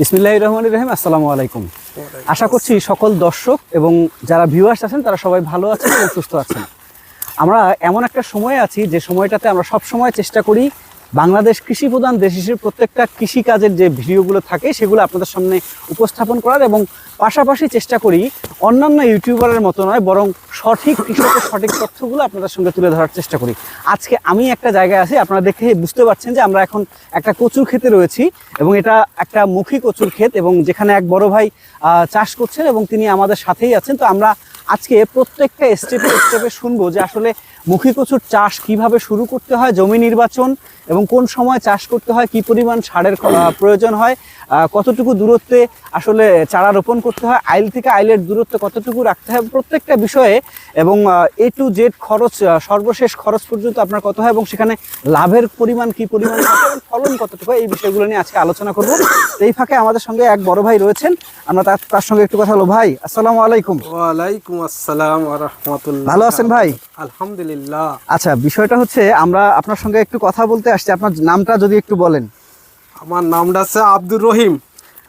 ইসমিল্লাহ রহমান রহিম, আসসালামু আলাইকুম। আশা করছি সকল দর্শক এবং যারা ভিউয়ার্স আছেন, তারা সবাই ভালো আছেন এবং সুস্থ আছেন। আমরা এমন একটা সময় আছি যে সময়টাতে আমরা সব সময় চেষ্টা করি বাংলাদেশ কৃষি প্রধান দেশ হিসেবে প্রত্যেকটা কৃষিকাজের যে ভিডিওগুলো থাকে, সেগুলো আপনাদের সামনে উপস্থাপন করার এবং পাশাপাশি চেষ্টা করি অন্যান্য ইউটিউবারের মতো নয়, বরং সঠিক কৃষকের সঠিক তথ্যগুলো আপনাদের সঙ্গে তুলে ধরার চেষ্টা করি। আজকে আমি একটা জায়গায় আছি, আপনারা দেখে বুঝতে পারছেন যে আমরা এখন একটা কচুর ক্ষেতে রয়েছি এবং এটা একটা মুখী কচুর ক্ষেত এবং যেখানে এক বড় ভাই চাষ করছেন এবং তিনি আমাদের সাথেই আছেন। তো আমরা আজকে প্রত্যেকটা স্টেপে স্টেপে শুনব যে আসলে মুখী কচুর চাষ কীভাবে শুরু করতে হয়, জমি নির্বাচন এবং কোন সময় চাষ করতে হয় কি পরিমাণ সারের প্রয়োজন হয় কতটুকু দূরত্বে আসলে চারা রোপণ করতে হয় আইল থেকে আইলের দূরত্ব কতটুকু রাখতে হয় প্রত্যেকটা বিষয়ে এবং এ টু জেড খরচ সর্বশেষ খরচ পর্যন্ত আপনার কত হয় এবং সেখানে লাভের পরিমাণ কি পরিমাণ ফলন কতটুকু হয় এই বিষয়গুলো নিয়ে আজকে আলোচনা করব। এই ফাঁকে আমাদের সঙ্গে এক বড় ভাই রয়েছেন আমরা তার তার সঙ্গে একটু কথা হলো ভাই আসসালামু আলাইকুম। ওয়ালাইকুম আসসালাম রহমতুল্লাহ। ভালো আছেন ভাই? আলহামদুলিল্লাহ। আচ্ছা বিষয়টা হচ্ছে আমরা আপনার সঙ্গে একটু কথা বলতে আসছি আপনার নামটা যদি একটু বলেন। আমার নামটা আছে আব্দুর রহিম।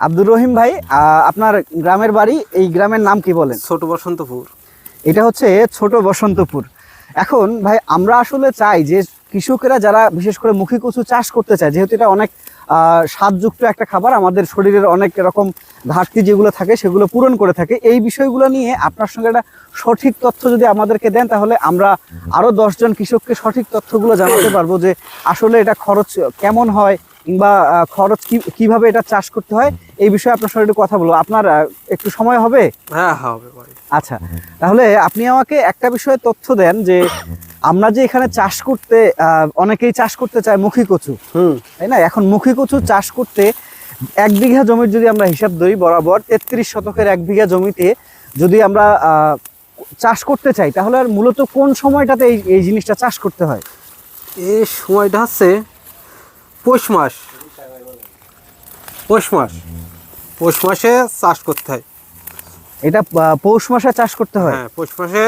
আব্দুর রহিম ভাই আপনার গ্রামের বাড়ি এই গ্রামের নাম কি বলেন? ছোট বসন্তপুর। এটা হচ্ছে ছোট বসন্তপুর। এখন ভাই আমরা আসলে চাই যে কৃষকেরা যারা বিশেষ করে মুখী কচু চাষ করতে চায় যেহেতু এটা অনেক স্বাদযুক্ত একটা খাবার আমাদের শরীরের অনেক রকম ঘাটতি যেগুলো থাকে সেগুলো পূরণ করে থাকে। এই বিষয়গুলো নিয়ে আপনার সঙ্গে একটা সঠিক তথ্য যদি আমাদেরকে দেন, তাহলে আমরা আরও দশজন কৃষককে সঠিক তথ্যগুলো জানাতে পারব যে আসলে এটা খরচ কেমন হয় কিংবা খরচ কীভাবে এটা চাষ করতে হয় এই বিষয়ে আপনার সঙ্গে একটু কথা বলব। আপনার একটু সময় হবে? হ্যাঁ হবে আচ্ছা তাহলে আপনি আমাকে একটা বিষয়ে তথ্য দেন যে আমরা যে এখানে চাষ করতে অনেকেই চাষ করতে চায় মুখী কচু। তাই না? এখন মুখী কচু চাষ করতে এক বিঘা জমির যদি আমরা হিসাব ধরি বরাবর তেত্রিশ শতকের এক বিঘা জমিতে যদি আমরা চাষ করতে চাই তাহলে আর মূলত কোন সময়টাতে এই এই জিনিসটা চাষ করতে হয়? এই সময়টা হচ্ছে পৌষ মাস। পৌষ মাস। পৌষ মাসে চাষ করতে হয়। এটা পৌষ মাসে চাষ করতে হয়? হ্যাঁ পৌষ মাসে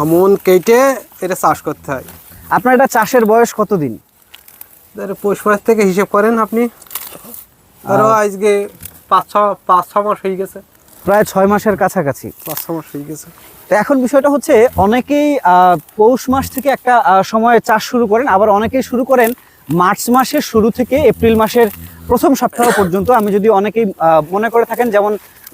আমন কেটে এটা চাষ করতে হয়। আপনার এটা চাষের বয়স কতদিন? পৌষ মাস থেকে হিসেব করেন আপনি। ধরো আজকে পাঁচ ছ পাঁচ ছ মাস হয়ে গেছে। প্রায় ছয় মাসের কাছাকাছি। পাঁচ ছ মাস হয়ে গেছে। তো এখন বিষয়টা হচ্ছে অনেকেই পৌষ মাস থেকে একটা সময়ে চাষ শুরু করেন আবার অনেকেই শুরু করেন মার্চ মাসের শুরু থেকে এপ্রিল মাসের প্রথম সপ্তাহ পর্যন্ত আমি যদি অনেকেই মনে করে থাকেন, যেমন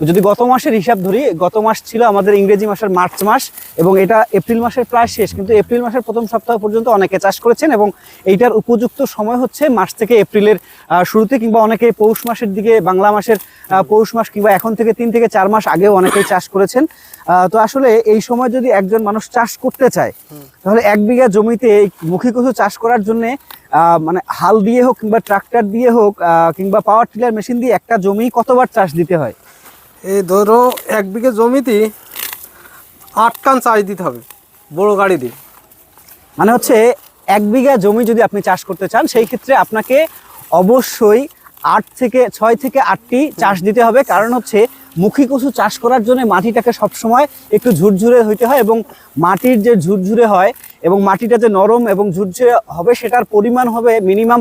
যদি গত মাসের হিসাব ধরি, গত মাস ছিল আমাদের ইংরেজি মাসের মার্চ মাস এবং এটা এপ্রিল মাসের প্রায় শেষ। কিন্তু এপ্রিল মাসের প্রথম সপ্তাহ পর্যন্ত অনেকে চাষ করেছেন এবং এইটার উপযুক্ত সময় হচ্ছে মার্চ থেকে এপ্রিলের শুরুতে কিংবা অনেকে পৌষ মাসের দিকে, বাংলা মাসের পৌষ মাস কিংবা এখন থেকে তিন থেকে চার মাস আগেও অনেকেই চাষ করেছেন। তো আসলে এই সময় যদি একজন মানুষ চাষ করতে চায়, তাহলে এক বিঘা জমিতে মুখী কচু চাষ করার জন্য মানে হাল দিয়ে হোক কিংবা ট্রাক্টর দিয়ে হোক কিংবা পাওয়ার টিলার মেশিন দিয়ে একটা জমি কতবার চাষ দিতে হয়? এই ধরো এক বিঘে জমিতে আট টান চাষ দিতে হবে বড় গাড়ি দিয়ে। মানে হচ্ছে এক বিঘা জমি যদি আপনি চাষ করতে চান সেই ক্ষেত্রে আপনাকে অবশ্যই আট থেকে ছয় থেকে আটটি চাষ দিতে হবে। কারণ হচ্ছে মুখী কচু চাষ করার জন্য মাটিটাকে সবসময় একটু ঝুরঝুরে হইতে হয় এবং মাটির যে ঝুরঝুরে হয় এবং মাটিটা যে নরম এবং ঝুরঝুরে হবে সেটার পরিমাণ হবে মিনিমাম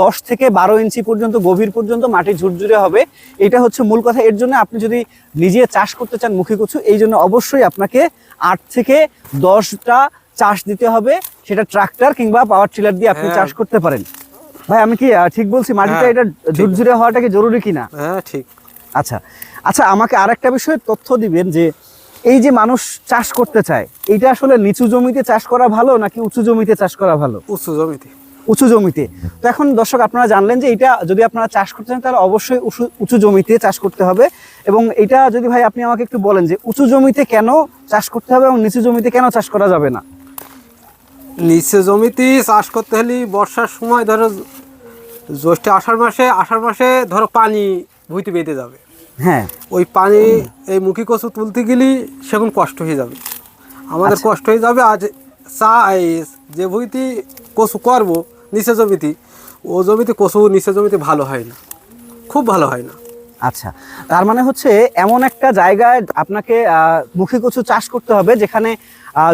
দশ থেকে বারো ইঞ্চি পর্যন্ত গভীর পর্যন্ত মাটি ঝুরঝুরে হবে। এটা হচ্ছে মূল কথা। এর জন্য আপনি যদি নিজে চাষ করতে চান মুখী কচু এই জন্য অবশ্যই আপনাকে আট থেকে দশটা চাষ দিতে হবে। সেটা ট্রাক্টর কিংবা পাওয়ার টিলার দিয়ে আপনি হ্যাঁ। চাষ করতে পারেন। ভাই আমি কি ঠিক বলছি? মাটিটা হ্যাঁ, এটা ঝুরঝুরে হওয়াটা কি জরুরি কিনা? হ্যাঁ ঠিক। আচ্ছা আচ্ছা আমাকে আরেকটা বিষয়ে তথ্য দিবেন যে এই যে মানুষ চাষ করতে চায় এটা আসলে নিচু জমিতে চাষ করা ভালো নাকি উঁচু জমিতে চাষ করা ভালো? উঁচু জমিতে। উঁচু জমিতে। তো এখন দর্শক আপনারা জানলেন যে এটা যদি আপনারা চাষ করতে চান তাহলে অবশ্যই উঁচু- উঁচু জমিতে চাষ করতে হবে এবং এটা যদি ভাই আপনি আমাকে একটু বলেন যে উঁচু জমিতে কেন চাষ করতে হবে এবং নিচু জমিতে কেন চাষ করা যাবে না? নিচু জমিতে চাষ করতে হলে বর্ষার সময় ধরো জ্যৈষ্ঠ আষাঢ় মাসে আষাঢ় মাসে ধরো পানি ভুইতে বেঁধে যাবে। হ্যাঁ। ওই পানি এই মুখী কচু তুলতে গেলে সেখন কষ্ট হয়ে যাবে। আমাদের আচ্ছা। কষ্ট হয়ে যাবে আজ চা যে ভুইতে কচু করব নিচে জমিতে ও জমিতে কচু নিচে জমিতে ভালো হয় না। খুব ভালো হয় না। আচ্ছা। তার মানে হচ্ছে এমন একটা জায়গায় আপনাকে মুখী কচু চাষ করতে হবে যেখানে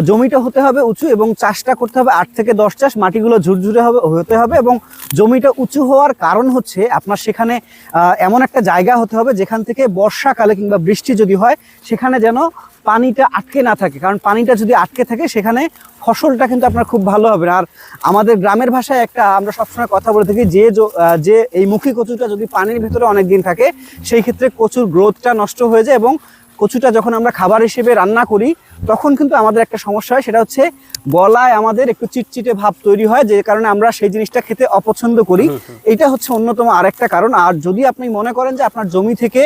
জমিটা হতে হবে উঁচু এবং চাষটা করতে হবে আট থেকে দশ চাষ, মাটিগুলো ঝুরঝুরে হবে, হতে হবে এবং জমিটা উঁচু হওয়ার কারণ হচ্ছে আপনার সেখানে এমন একটা জায়গা হতে হবে যেখান থেকে বর্ষাকালে কিংবা বৃষ্টি যদি হয়, সেখানে যেন পানিটা আটকে না থাকে। কারণ পানিটা যদি আটকে থাকে, সেখানে ফসলটা কিন্তু আপনার খুব ভালো হবে আর আমাদের গ্রামের ভাষায় একটা আমরা সবসময় কথা বলে থাকি, যে যে এই মুখী কচুটা যদি পানির ভিতরে অনেক দিন থাকে, সেই ক্ষেত্রে কচুর গ্রোথটা নষ্ট হয়ে যায় এবং কচুটা যখন আমরা খাবার হিসেবে রান্না করি তখন কিন্তু আমাদের একটা সমস্যা হয় সেটা হচ্ছে গলায় আমাদের একটু চিটচিটে ভাব তৈরি হয় যে কারণে আমরা সেই জিনিসটা খেতে অপছন্দ করি। এটা হচ্ছে অন্যতম আরেকটা কারণ। আর যদি আপনি মনে করেন যে আপনার জমি থেকে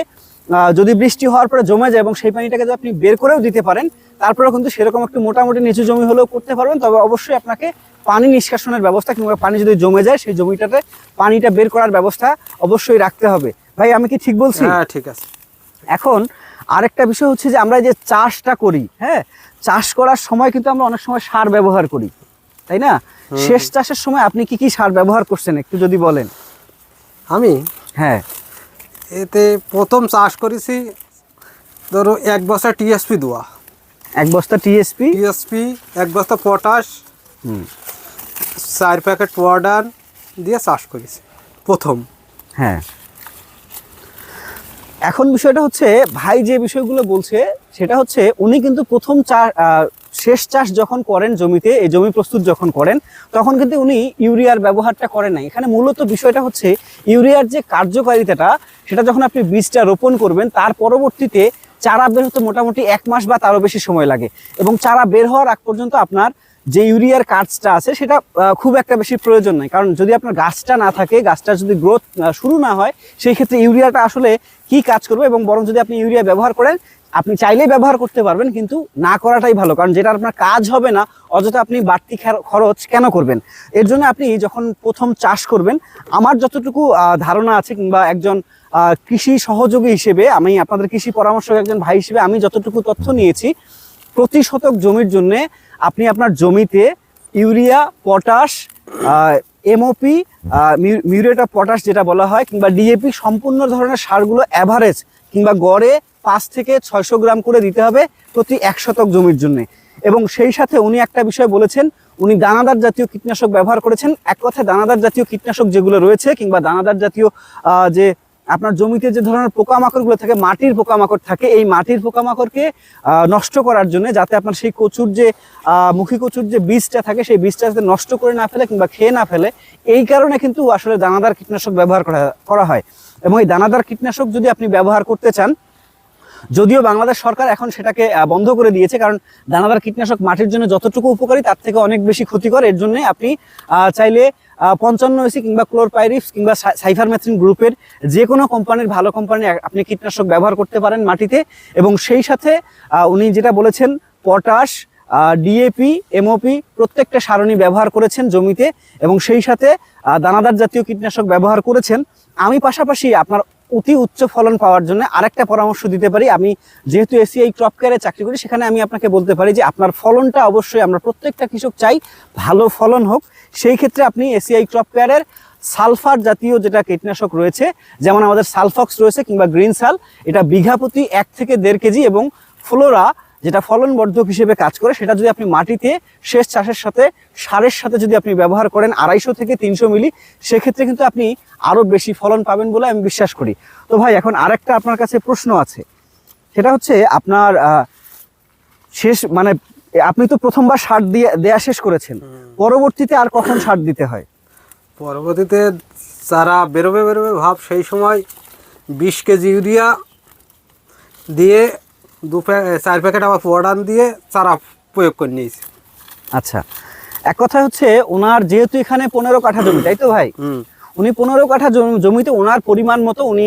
যদি বৃষ্টি হওয়ার পরে জমে যায় এবং সেই পানিটাকে যদি আপনি বের করেও দিতে পারেন তারপরেও কিন্তু সেরকম একটু মোটামুটি নিচু জমি হলেও করতে পারবেন। তবে অবশ্যই আপনাকে পানি নিষ্কাশনের ব্যবস্থা কিংবা পানি যদি জমে যায় সেই জমিটাতে পানিটা বের করার ব্যবস্থা অবশ্যই রাখতে হবে। ভাই আমি কি ঠিক বলছি? হ্যাঁ ঠিক আছে। এখন আরেকটা বিষয় হচ্ছে যে আমরা যে চাষটা করি হ্যাঁ? চাষ করার সময় কিন্তু আমরা অনেক সময় সার ব্যবহার করি তাই না? শেষ চাষের সময় আপনি কি কি সার ব্যবহার করছেন একটু যদি বলেন? আমি? হ্যাঁ। এতে প্রথম চাষ করেছি ধরো এক বস্তা টিএসপি দেওয়া এক বস্তা টিএসপি? টিএসপি এক বস্তা পটাশ চার প্যাকেট পাউডার দিয়ে চাষ করেছি প্রথম। হ্যাঁ। এখন বিষয়টা হচ্ছে, ভাই যে বিষয়গুলো বলছে, সেটা হচ্ছে উনি কিন্তু প্রথম চাষ শেষ চাষ যখন করেন জমিতে, এই জমি প্রস্তুত যখন করেন, তখন কিন্তু উনি ইউরিয়ার ব্যবহারটা করেন নাই। এখানে মূলত বিষয়টা হচ্ছে, ইউরিয়ার যে কার্যকারিতাটা, সেটা যখন আপনি বীজটা রোপণ করবেন, তার পরবর্তীতে চারা বের হতে মোটামুটি এক মাস বা তারও বেশি সময় লাগে। এবং চারা বের হওয়ার আগ পর্যন্ত আপনার যে ইউরিয়ার কাজটা আছে, সেটা খুব একটা বেশি প্রয়োজন নাই। কারণ যদি আপনার গাছটা না থাকে গাছটা যদি গ্রোথ শুরু না হয়, সেই ক্ষেত্রে ইউরিয়াটা আসলে কি কাজ করবে এবং বরং যদি আপনি ইউরিয়া ব্যবহার করেন, আপনি চাইলেই ব্যবহার করতে পারবেন, কিন্তু না করাটাই ভালো। কারণ যেটা আপনার কাজ হবে না, অযথা আপনি বাড়তি খরচ কেন করবেন? এর জন্য আপনি যখন প্রথম চাষ করবেন, আমার যতটুকু ধারণা আছে কিংবা একজন কৃষি সহযোগী হিসেবে, আমি আপনাদের কৃষি পরামর্শক একজন ভাই হিসেবে আমি যতটুকু তথ্য নিয়েছি প্রতি শতক জমির জন্য আপনি আপনার জমিতে urea, potash MOP muriate of potash যেটা বলা হয়, কিংবা ডিএপি সম্পূর্ণ ধরনের সারগুলো অ্যাভারেজ কিংবা গড়ে পাঁচ থেকে ছয়শো গ্রাম করে দিতে হবে প্রতি এক শতক জমির জন্য। এবং সেই সাথে উনি একটা বিষয় বলেছেন, উনি দানাদার জাতীয় কীটনাশক ব্যবহার করেছেন। এক কথায় দানাদার জাতীয় কীটনাশক যেগুলো রয়েছে, কিংবা দানাদার জাতীয় যে আপনার জমিতে যে ধরনের পোকামাকড়গুলো থাকে, মাটির পোকামাকড় থাকে, এই মাটির পোকামাকড়কে নষ্ট করার জন্য যাতে আপনার সেই কচুর যে মুখী কচুর যে বীজটা থাকে, সেই বীজটা যাতে নষ্ট করে না ফেলে কিংবা খেয়ে না ফেলে, এই কারণে কিন্তু আসলে দানাদার কীটনাশক ব্যবহার করা করা হয়। এবং এই দানাদার কীটনাশক যদি আপনি ব্যবহার করতে চান, যদিও বাংলাদেশ সরকার এখন সেটাকে বন্ধ করে দিয়েছে, কারণ দানাদার কীটনাশক মাটির জন্য যতটুকু উপকারী তার থেকে অনেক বেশি ক্ষতিকর। এর জন্য আপনি চাইলে পঞ্চান্ন এসি কিংবা ক্লোরপাইরিপস কিংবা সাইফারমেথ্রিন গ্রুপের যে কোনো কোম্পানির ভালো কোম্পানি আপনি কীটনাশক ব্যবহার করতে পারেন মাটিতে এবং সেই সাথে উনি যেটা বলেছেন, পটাশ ডিএপি এমওপি প্রত্যেকটা সারণি ব্যবহার করেছেন জমিতে এবং সেই সাথে দানাদার জাতীয় কীটনাশক ব্যবহার করেছেন। আমি পাশাপাশি আপনার অতি উচ্চ ফলন পাওয়ার জন্য আরেকটা পরামর্শ দিতে পারি। আমি যেহেতু এসিআই ক্রপ কেয়ারে চাকরি করি, সেখানে আমি আপনাকে বলতে পারি যে আপনার ফলনটা অবশ্যই আমরা প্রত্যেকটা কৃষক চাই, ভালো ফলন হোক। সেই ক্ষেত্রে আপনি এসিআই ক্রপ কেয়ারের সালফার জাতীয় যেটা কীটনাশক রয়েছে, যেমন আমাদের সালফক্স রয়েছে কিংবা গ্রিন সাল, এটা বিঘা প্রতি এক থেকে দেড় কেজি এবং ফ্লোরা যেটা ফলন বর্ধক হিসেবে কাজ করে সেটা যদি আপনি মাটিতে শেষ চাষের সাথে সারের সাথে যদি আপনি ব্যবহার করেন আড়াইশো থেকে তিনশো মিলি সেক্ষেত্রে কিন্তু আপনি আরও বেশি ফলন পাবেন বলে আমি বিশ্বাস করি। তো ভাই এখন আরেকটা আপনার কাছে প্রশ্ন আছে। সেটা হচ্ছে আপনার শেষ মানে আপনি তো প্রথমবার সার দিয়ে দেয়া শেষ করেছেন। পরবর্তীতে আর কখন সার দিতে হয়? পরবর্তীতে চারা বেরোবে বেরোবে ভাব সেই সময় বিশ কেজি ইউরিয়া দিয়ে দু চার প্যাকেট আবার পাউডার দিয়ে চারা প্রয়োগ করে নিয়েছি। আচ্ছা এক কথা হচ্ছে ওনার যেহেতু এখানে পনেরো কাঠা জমি তাই তো ভাই? উনি পনেরো কাঠা জমিতে ওনার পরিমাণ মতো উনি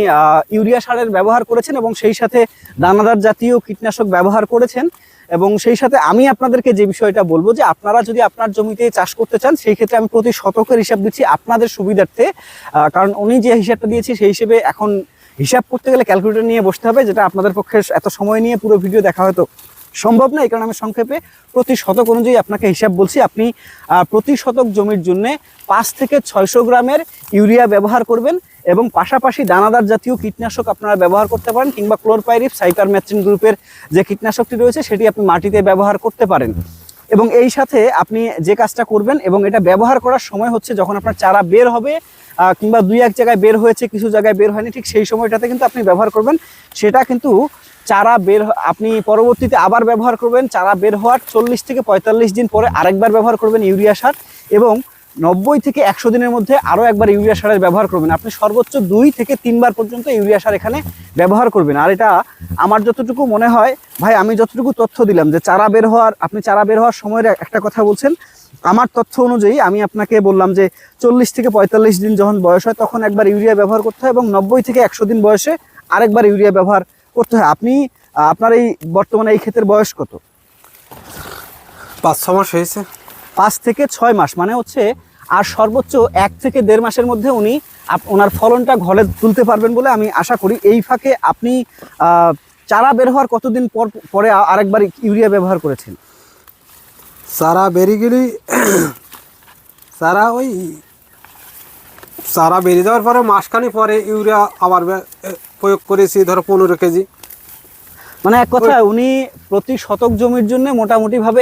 ইউরিয়া সারের ব্যবহার করেছেন এবং সেই সাথে দানাদার জাতীয় কীটনাশক ব্যবহার করেছেন এবং সেই সাথে আমি আপনাদেরকে যে বিষয়টা বলব যে আপনারা যদি আপনার জমিতে চাষ করতে চান সেই ক্ষেত্রে আমি প্রতি শতকের হিসাব দিচ্ছি আপনাদের সুবিধার্থে কারণ উনি যে হিসাবটা দিয়েছি সেই হিসেবে এখন হিসাব করতে গেলে ক্যালকুলেটর নিয়ে বসতে হবে, যেটা আপনাদের পক্ষে এত সময় নিয়ে পুরো ভিডিও দেখা হয়তো সম্ভব না, এই কারণে আমি সংক্ষেপে প্রতি শতক অনুযায়ী আপনাকে হিসাব বলছি, আপনি প্রতি শতক জমির জন্য পাঁচ থেকে ছয়শো গ্রামের ইউরিয়া ব্যবহার করবেন এবং পাশাপাশি দানাদার জাতীয় কীটনাশক আপনারা ব্যবহার করতে পারেন, কিংবা ক্লোরপাইরিপ সাইপারমেথ্রিন গ্রুপের যে কীটনাশকটি রয়েছে, সেটি আপনি মাটিতে ব্যবহার করতে পারেন। এবং এই সাথে আপনি যে কাজটা করবেন এবং এটা ব্যবহার করার সময় হচ্ছে যখন আপনার চারা বের হবে কিংবা দুই এক জায়গায় বের হয়েছে, কিছু জায়গায় বের হয়নি, ঠিক সেই সময়টাতে কিন্তু আপনি ব্যবহার করবেন। সেটা কিন্তু চারা বের আপনি পরবর্তীতে আবার ব্যবহার করবেন। চারা বের হওয়ার চল্লিশ থেকে পঁয়তাল্লিশ দিন পরে আরেকবার ব্যবহার করবেন ইউরিয়া সার এবং নব্বই থেকে একশো দিনের মধ্যে আরও একবার ইউরিয়া সারের ব্যবহার করবেন। আপনি সর্বোচ্চ দুই থেকে তিনবার পর্যন্ত ইউরিয়া সার এখানে ব্যবহার করবেন। আর এটা আমার যতটুকু মনে হয়, ভাই, আমি যতটুকু তথ্য দিলাম যে চারা বের হওয়ার, আপনি চারা বের হওয়ার সময়ের একটা কথা বলছেন আমার তথ্য অনুযায়ী আমি আপনাকে বললাম যে চল্লিশ থেকে পঁয়তাল্লিশ দিন যখন বয়স হয় তখন একবার ইউরিয়া ব্যবহার করতে হয় এবং নব্বই থেকে একশো দিন বয়সে আরেকবার ইউরিয়া ব্যবহার করতে হয়। আপনি আপনার এই বর্তমানে এই ক্ষেতের বয়স কত? পাঁচ ছ মাস হয়েছে। পাঁচ থেকে ছয় মাস মানে হচ্ছে আর সর্বোচ্চ এক থেকে দেড় মাসের মধ্যে উনি ওনার ফলনটা ঘরে তুলতে পারবেন বলে আমি আশা করি। এই ফাঁকে আপনি চারা বের হওয়ার কতদিন পর পরে আরেকবার ইউরিয়া ব্যবহার করেছেন? চারা বেরিয়ে গেলি চারা ওই চারা বেরিয়ে যাওয়ার পরে মাসখানি পরে ইউরিয়া আবার প্রয়োগ করেছি, ধরো পনেরো কেজি। মানে এক কথায় উনি প্রতি শতক জমির জন্য মোটামুটি ভাবে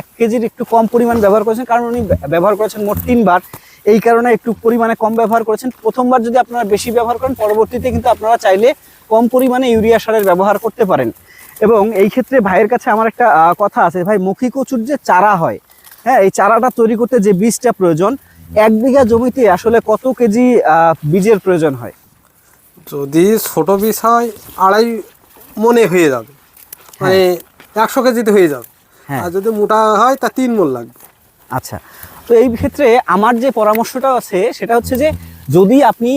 এক কেজির একটু কম পরিমাণ ব্যবহার করেছেন, কারণ উনি ব্যবহার করেছেন মোট তিনবার। এই কারণে একটু পরিমাণে কম ব্যবহার করেছেন। প্রথমবার যদি আপনারা বেশি ব্যবহার করেন, পরবর্তীতে কিন্তু আপনারা চাইলে কম পরিমাণে ইউরিয়া সারের ব্যবহার করতে পারেন। এবং এই ক্ষেত্রে ভাইয়ের কাছে আমার একটা কথা আছে। ভাই মুখী কচুর যে চারা হয় হ্যাঁ এই চারাটা তৈরি করতে যে বীজটা প্রয়োজন এক বিঘা জমিতে আসলে কত কেজি বীজের প্রয়োজন হয়? যদি ছোট বীজ হয় আড়াই মনে হয়ে যাবে। মানে একশো কেজিতে হয়ে যাবে। হ্যাঁ। আর যদি মোটা হয় তা তিন মন লাগবে। আচ্ছা। তো এই ক্ষেত্রে আমার যে পরামর্শটা আছে সেটা হচ্ছে যে যদি আপনি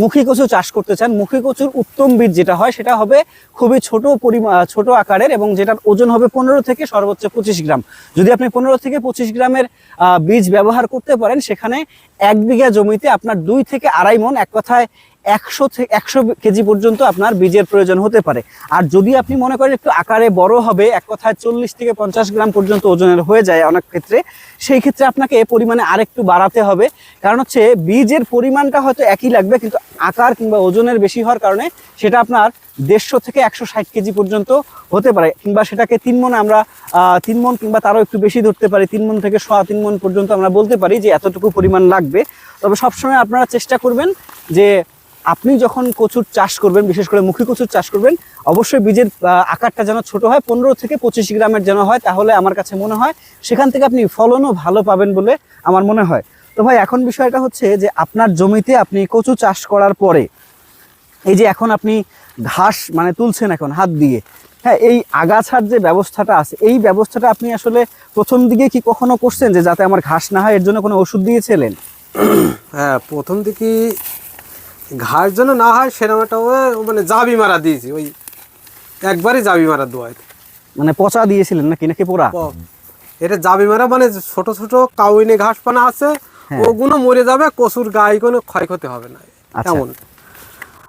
মুখী কচু চাষ করতে চান। মুখী কচুর উত্তম বীজ যেটা হয়, সেটা হবে খুবই ছোট পরিমাণ ছোট আকারের এবং যেটার ওজন হবে পনেরো থেকে সর্বোচ্চ পঁচিশ গ্রাম। যদি আপনি পনেরো থেকে পঁচিশ গ্রামের বীজ ব্যবহার করতে পারেন, সেখানে এক বিঘা জমিতে আপনার দুই থেকে আড়াই মন, এক কথায় একশো থেকে একশো কেজি পর্যন্ত আপনার বীজের প্রয়োজন হতে পারে। আর যদি আপনি মনে করেন একটু আকারে বড় হবে, এক কথায় চল্লিশ থেকে পঞ্চাশ গ্রাম পর্যন্ত ওজনের হয়ে যায় অনেক ক্ষেত্রে, সেই ক্ষেত্রে আপনাকে পরিমাণে আরেকটু বাড়াতে হবে। কারণ হচ্ছে বীজের পরিমাণটা হয়তো একই লাগবে, কিন্তু আকার কিংবা ওজনের বেশি হওয়ার কারণে সেটা আপনার দেড়শো থেকে একশো ষাট কেজি পর্যন্ত হতে পারে। কিংবা সেটাকে তিন মন আমরা তিন মন কিংবা তারও একটু বেশি ধরতে পারি, তিন মন থেকে সোয়া তিন মন পর্যন্ত আমরা বলতে পারি যে এতটুকু পরিমাণ লাগবে। তবে সবসময় আপনারা চেষ্টা করবেন যে আপনি যখন কচুর চাষ করবেন, বিশেষ করে মুখী কচুর চাষ করবেন, অবশ্যই বীজের আকারটা যেন ছোট হয়, পনেরো থেকে পঁচিশ গ্রামের যেন হয়, তাহলে আমার কাছে মনে হয় সেখান থেকে আপনি ফলনও ভালো পাবেন বলে আমার মনে হয়। তো ভাই, এখন বিষয়টা হচ্ছে যে আপনার জমিতে আপনি কচু চাষ করার পরে, এই যে এখন আপনি ঘাস মানে তুলছেন এখন হাত দিয়ে হ্যাঁ এই আগাছার যে ব্যবস্থাটা আছে, এই ব্যবস্থাটা আপনি আসলে প্রথম দিকে কি কখনো করছেন যে যাতে আমার ঘাস না হয়, এর জন্য কোনো ওষুধ দিয়েছিলেন? হ্যাঁ প্রথম দিকে ঘাস যেন না হয় সেরকম একটা মানে জাবি মারা দিয়েছি ওই একবারই জাবি মারা দোয়ায়। মানে পচা দিয়েছিলেন নাকি নাকি পোড়া? এটা জাবি মারা মানে ছোট ছোট কাউইনে ঘাস পানা আছে হ্যাঁ। ওগুলো মরে যাবে কচুর গায়ে কোনো ক্ষয়ক্ষতি হবে না আচ্ছা। এমন।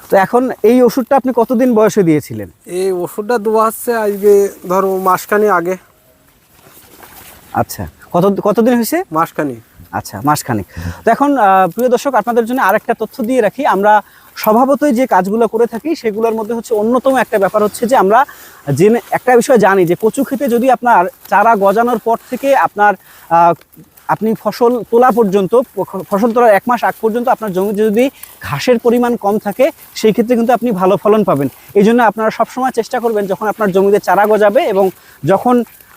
তো এখন এই ওষুধটা আপনি কতদিন বয়সে দিয়েছিলেন? এই ওষুধটা দেওয়া হচ্ছে আজকে ধরো মাসখানি আগে। আচ্ছা। কত কতদিন হয়েছে? মাসখানি আচ্ছা মাসখানেক। তো এখন প্রিয় দর্শক, আপনাদের জন্য আরেকটা তথ্য দিয়ে রাখি। আমরা স্বভাবতই যে কাজগুলো করে থাকি, সেগুলোর মধ্যে হচ্ছে অন্যতম একটা ব্যাপার হচ্ছে যে আমরা জেনে একটা বিষয় জানি যে কচু খেতে যদি আপনার চারা গজানোর পর থেকে আপনার আপনি ফসল তোলা পর্যন্ত, ফসল তোলার এক মাস আগ পর্যন্ত আপনার জমিতে যদি ঘাসের পরিমাণ কম থাকে, সেই ক্ষেত্রে কিন্তু আপনি ভালো ফলন পাবেন। এই জন্য আপনারা সবসময় চেষ্টা করবেন যখন আপনার জমিতে চারা গজাবে এবং যখন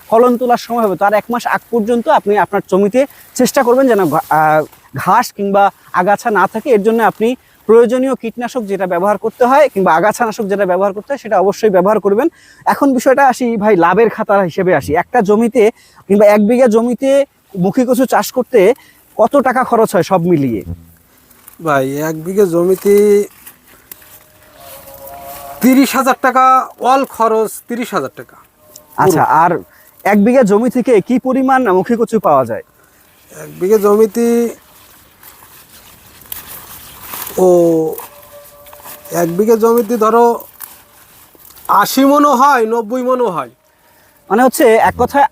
ফলন তোলার সময় হবে। তার এক মাস আগ পর্যন্ত আপনি আপনার জমিতে চেষ্টা করবেন যেন ঘাস কিংবা আগাছা না থাকে। এর জন্য আপনি প্রয়োজনীয় কীটনাশক যেটা ব্যবহার করতে হয় কিংবা আগাছানাশক যেটা ব্যবহার করতে হয় সেটা অবশ্যই ব্যবহার করবেন। এখন বিষয়টা আসি ভাই লাভের খাতা হিসেবে আসি। একটা জমিতে কিংবা এক বিঘা জমিতে মুখী কচু চাষ করতে কত টাকা খরচ হয় সব মিলিয়ে? ভাই এক বিঘে জমিতে তিরিশ হাজার টাকা অল খরচ তিরিশ হাজার টাকা। আচ্ছা আর এক বিঘা জমি থেকে কি পরিমাণ মুখী কচু পাওয়া যায়? এক বিঘা জমিতে ও এক বিঘা জমিতে ধরো আশি মনও হয় নব্বই মনও হয়। মানে হচ্ছে এক কথায়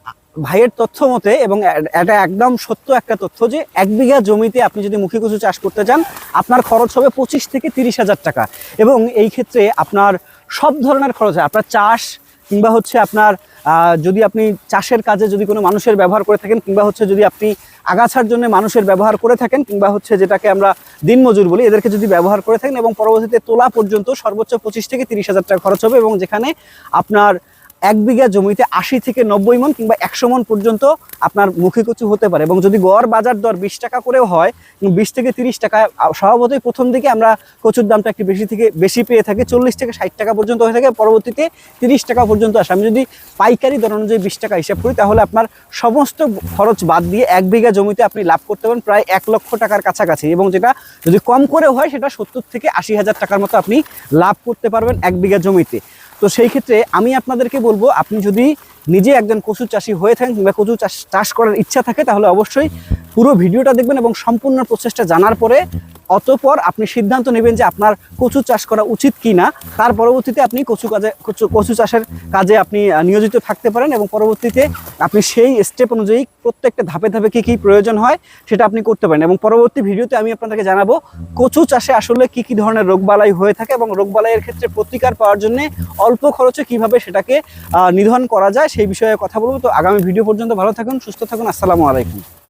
ভাইয়ের তথ্য মতে এবং এটা একদম সত্য একটা তথ্য যে এক বিঘা জমিতে আপনি যদি মুখী কচু চাষ করতে চান আপনার খরচ হবে পঁচিশ থেকে তিরিশ হাজার টাকা। এবং এই ক্ষেত্রে আপনার সব ধরনের খরচ হয়। আপনার চাষ কিংবা হচ্ছে আপনার যদি আপনি চাষের কাজে যদি কোনো মানুষের ব্যবহার করে থাকেন, কিংবা হচ্ছে যদি আপনি আগাছার জন্য মানুষের ব্যবহার করে থাকেন, কিংবা হচ্ছে যেটাকে আমরা দিনমজুর বলি, এদেরকে যদি ব্যবহার করে থাকেন এবং পরবর্তীতে তোলা পর্যন্ত সর্বোচ্চ পঁচিশ থেকে তিরিশ হাজার টাকা খরচ হবে এবং যেখানে আপনার এক বিঘা জমিতে আশি থেকে নব্বই মন কিংবা একশো মন পর্যন্ত আপনার মুখে কচু হতে পারে এবং যদি গড় বাজার দর বিশ টাকা করেও হয় বিশ থেকে তিরিশ টাকা স্বভাবতই প্রথম দিকে আমরা কচুর দামটা একটু বেশি থেকে বেশি পেয়ে থাকি। চল্লিশ থেকে ষাট টাকা পর্যন্ত হয়ে থাকে, পরবর্তীতে তিরিশ টাকা পর্যন্ত আসে। আমি যদি পাইকারি দর অনুযায়ী বিশ টাকা হিসাব করি, তাহলে আপনার সমস্ত খরচ বাদ দিয়ে এক বিঘা জমিতে আপনি লাভ করতে পারেন প্রায় এক লক্ষ টাকার কাছাকাছি এবং যেটা যদি কম করেও হয়, সেটা সত্তর থেকে আশি হাজার টাকার মতো আপনি লাভ করতে পারবেন এক বিঘা জমিতে। তো সেই ক্ষেত্রে আমি আপনাদেরকে বলব, আপনি যদি নিজে একজন কচু চাষি হয়ে থাকেন কিংবা কচু চাষ চাষ করার ইচ্ছা থাকে, তাহলে অবশ্যই পুরো ভিডিওটা দেখবেন এবং সম্পূর্ণ প্রসেসটা জানার পরে অতপর আপনি সিদ্ধান্ত নেবেন যে আপনার কচু চাষ করা উচিত কি না তার পরবর্তীতে আপনি কচু কাজে, কচু কচু চাষের কাজে আপনি নিয়োজিত থাকতে পারেন এবং পরবর্তীতে আপনি সেই স্টেপ অনুযায়ী প্রত্যেকটা ধাপে ধাপে কী কী প্রয়োজন হয় সেটা আপনি করতে পারেন। এবং পরবর্তী ভিডিওতে আমি আপনাদেরকে জানাব কচু চাষে আসলে কি কি ধরনের রোগবালাই হয়ে থাকে এবং রোগবালাইয়ের ক্ষেত্রে প্রতিকার পাওয়ার জন্য অল্প খরচে কীভাবে সেটাকে নিধন করা যায় সেই বিষয়ে কথা বলব। তো আগামী ভিডিও পর্যন্ত ভালো থাকুন, সুস্থ থাকুন। আসসালামু আলাইকুম।